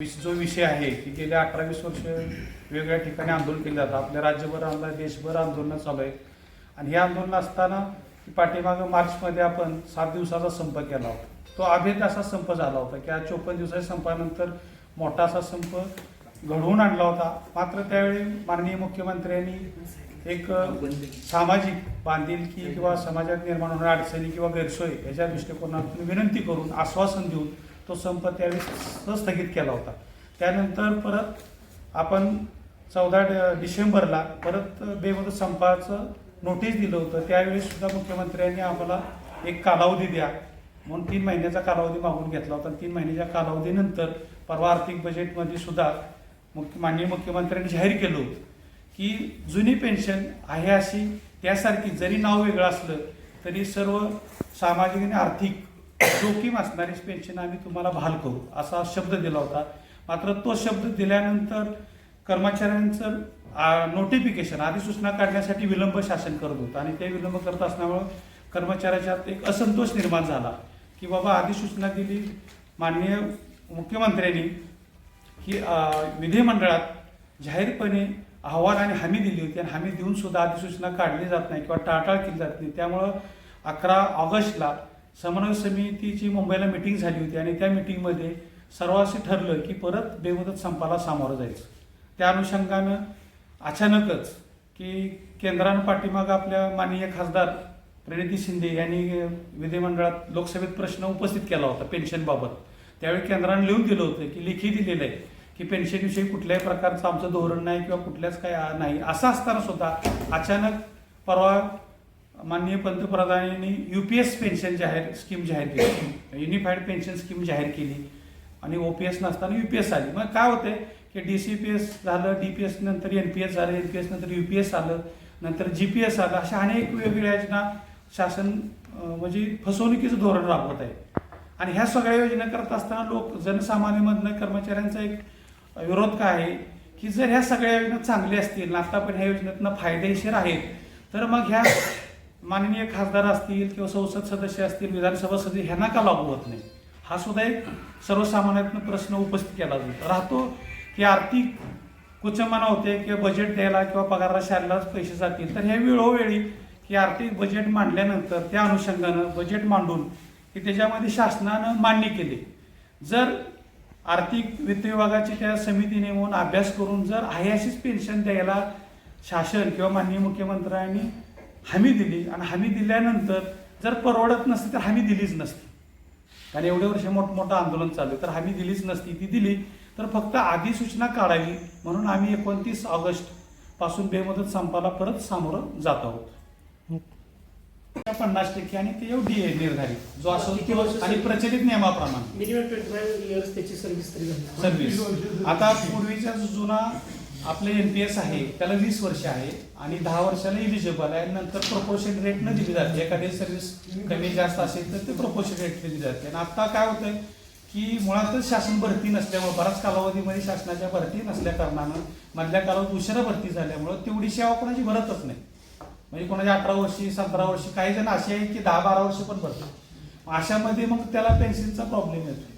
जो विषय आहे की गेल्या अठरा वीस वर्ष वेगवेगळ्या ठिकाणी आंदोलन केलं जातं आपल्या राज्यभर आंदोलन देशभर आंदोलनं चालू आहेत आणि हे आंदोलन असताना पाठीमागं मार्चमध्ये आपण सात दिवसाचा संप केला होता. तो अभेद असा संप झाला होता की आज चोपन्न दिवसाच्या संपानंतर मोठा असा संप घडवून आणला होता. मात्र त्यावेळी माननीय मुख्यमंत्र्यांनी एक सामाजिक बांधिलकी किंवा समाजात निर्माण होणाऱ्या अडचणी किंवा गैरसोय याच्या दृष्टिकोनातून विनंती करून आश्वासन देऊन तो संप त्यावेळी स्थगित केला होता. त्यानंतर परत आपण चौदा ड- डिसेंबरला परत बेमुदत संपाचं नोटीस दिलं होतं. त्यावेळी सुद्धा मुख्यमंत्र्यांनी आम्हाला एक कालावधी द्या. म्हणून तीन महिन्याचा कालावधी मागून घेतला होता. तीन महिन्याच्या कालावधीनंतर परवा आर्थिक बजेटमध्ये सुद्धा मुख्य माननीय मुख्यमंत्र्यांनी जाहीर केलं होतं की जुनी पेन्शन आहे अशी त्यासारखी जरी नाव वेगळं असलं तरी सर्व सामाजिक आणि आर्थिक जोखीम असणारी पेन्शन आम्ही तुम्हाला बहाल करू असा शब्द दिला होता. मात्र तो शब्द दिल्यानंतर कर्मचाऱ्यांचं नोटिफिकेशन अधिसूचना काढण्यासाठी विलंब शासन करत होतं. आणि ते विलंब करत असल्यामुळं कर्मचाऱ्याच्यात एक असंतोष निर्माण झाला की बाबा अधिसूचना दिली. माननीय मुख्यमंत्र्यांनी की विधिमंडळात जाहीरपणे अहवाल आणि हमी दिली होती. आणि हमी देऊन सुद्धा अधिसूचना काढली जात नाही किंवा टाळटाळ केली जात नाही. त्यामुळं अकरा ऑगस्टला समन्वय समितीची मुंबईला मिटिंग झाली होती आणि त्या मिटिंगमध्ये सर्वांशी ठरलं की परत बेमुदत संपाला सामोरं जायचं. त्या अनुषंगानं अचानकच की केंद्रानं पाठीमागं आपल्या माननीय खासदार प्रणिती शिंदे यांनी विधिमंडळात लोकसभेत प्रश्न उपस्थित केला होता पेन्शनबाबत त्यावेळी केंद्रानं लिहून दिलं होतं की लेखी दिलेलं आहे की पेन्शनविषयी कुठल्याही प्रकारचं आमचं धोरण नाही किंवा कुठल्याच काय नाही. असं असताना सुद्धा अचानक परवा माननीय पंतप्रधानांनी यू पी एस पेन्शन जाहीर स्कीम जाहीर केली. युनिफाईड पेन्शन स्कीम जाहीर केली. आणि ओ पी एस नसताना यू पी एस आली. मग काय होते की डी सी पी एस झालं डी पी एस नंतर एन पी एस झालं एन पी एस नंतर यू पी एस आलं नंतर जी पी एस आलं अशा अनेक वेगवेगळ्या योजना शासन म्हणजे फसवणुकीचं धोरण राबवत आहे. आणि ह्या सगळ्या योजना करत असताना लोक जनसामान्यमधनं कर्मचाऱ्यांचा एक विरोध काय आहे? की जर ह्या सगळ्या योजना चांगल्या असतील आता पण ह्या योजनेतनं फायदेशीर आहेत तर मग ह्या माननीय खासदार असतील किंवा संसद सदस्य असतील विधानसभा सदस्य ह्यांना का लागू होत नाही? हा सुद्धा एक सर्वसामान्यातनं प्रश्न उपस्थित केला जातो. राहतो की आर्थिक कुचंबना होते किंवा बजेट द्यायला किंवा पगाराला शाळेलाच पैसे जातील तर हे वेळोवेळी की आर्थिक बजेट मांडल्यानंतर त्या अनुषंगानं बजेट मांडून की त्याच्यामध्ये शासनानं मान्य केले. जर आर्थिक वित्त विभागाची त्या समितीने म्हणून अभ्यास करून जर आहे अशीच पेन्शन द्यायला शासन किंवा माननीय मुख्यमंत्र्यांनी हमी दिली आणि हमी दिल्यानंतर जर परवडत नसती तर हमी दिलीच नसती. कारण एवढे वर्ष मोठमोठं आंदोलन चालू तर हमी दिलीच नसती ती दिली. तर फक्त अधिसूचना काढावी म्हणून आम्ही एकोणतीस ऑगस्टपासून बेमुदत संपाला परत सामोरं जात आहोत. पन्नास टक्के आणि ते एवढी आहे निर्धारित. जो वर्ष आणि प्रचलित नियमाप्रमाणे. सर्व्हिस आता पूर्वीचा जुना आपले एन पी एस आहे त्याला वीस वर्ष आहे आणि दहा वर्षाला इलिजिबल आहे. नंतर प्रपोर्शन रेट न दिली जाते. एखादी सर्व्हिस कमी जास्त असेल तर ते प्रपोर्शन रेट दिली जाते. आणि आता काय होतंय की मुळातच शासन भरती नसल्यामुळे बराच कालावधीमध्ये शासनाच्या भरती नसल्या कारणानं मधल्या कालावधीत उशिरा भरती झाल्यामुळं तेवढी सेवा कोणाची भरतच नाही. म्हणजे कोणाची अठरा वर्षी सतरा वर्षी काही जण असे आहेत की दहा बारा वर्ष पण भरतात. अशामध्ये मग त्याला पेन्शनचा प्रॉब्लेम येतो